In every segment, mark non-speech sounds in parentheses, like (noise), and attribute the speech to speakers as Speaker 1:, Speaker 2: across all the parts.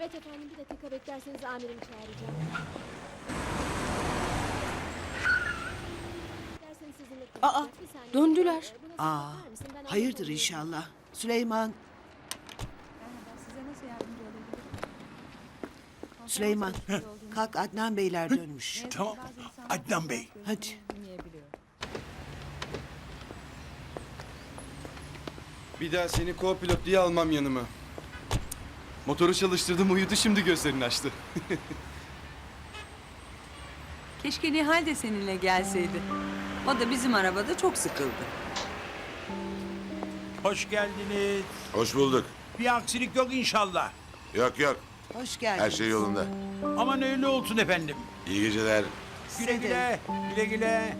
Speaker 1: Evet efendim bir dakika beklerseniz amirimi çağıracağım. İsterseniz sizinle
Speaker 2: Aa,
Speaker 1: konuşacak. Bir saniye.
Speaker 2: döndüler.
Speaker 1: Ee, buna
Speaker 3: Aa,
Speaker 1: bakar mısın? Ben
Speaker 3: hayırdır inşallah. Süleyman,
Speaker 4: Size nasıl yardımcı olabilirim?
Speaker 3: Süleyman. Kalk Adnan Beyler dönmüş.
Speaker 5: Tamam. Adnan Bey.
Speaker 3: Hadi.
Speaker 4: Dinleyebiliyor.
Speaker 6: Bir daha seni co-pilot diye almam yanıma. Motoru çalıştırdım uyudu şimdi gözlerini açtı. (laughs)
Speaker 2: Keşke Nihal de seninle gelseydi. O da bizim arabada çok sıkıldı.
Speaker 5: Hoş geldiniz.
Speaker 7: Hoş bulduk.
Speaker 5: Bir aksilik yok inşallah.
Speaker 7: Yok yok.
Speaker 3: Hoş geldin.
Speaker 7: Her şey yolunda.
Speaker 5: Aman öyle olsun efendim.
Speaker 7: İyi geceler.
Speaker 5: Güle güle. Güle güle.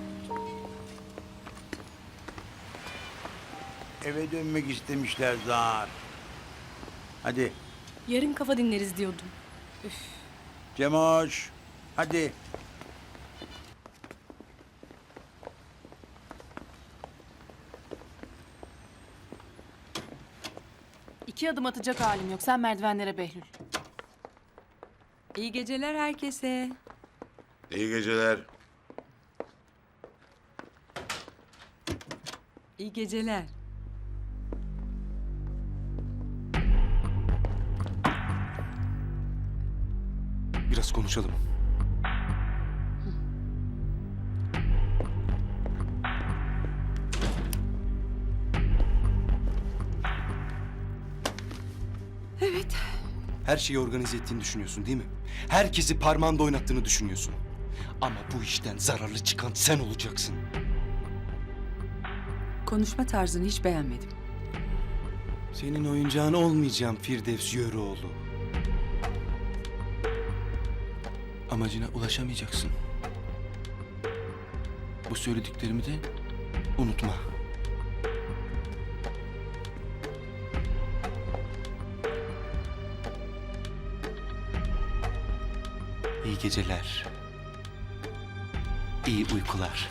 Speaker 5: Eve dönmek istemişler zar. Hadi
Speaker 2: Yarın kafa dinleriz diyordum.
Speaker 5: Cemoş. Hadi.
Speaker 8: İki adım atacak halim yok. Sen merdivenlere Behlül.
Speaker 2: İyi geceler herkese.
Speaker 7: İyi geceler.
Speaker 2: İyi geceler.
Speaker 6: Biraz konuşalım.
Speaker 2: Evet.
Speaker 6: Her şeyi organize ettiğini düşünüyorsun değil mi? Herkesi parmağında oynattığını düşünüyorsun. Ama bu işten zararlı çıkan sen olacaksın.
Speaker 2: Konuşma tarzını hiç beğenmedim.
Speaker 6: Senin oyuncağın olmayacağım Firdevs Yöreoğlu. Amacına ulaşamayacaksın. Bu söylediklerimi de unutma. İyi geceler. İyi uykular.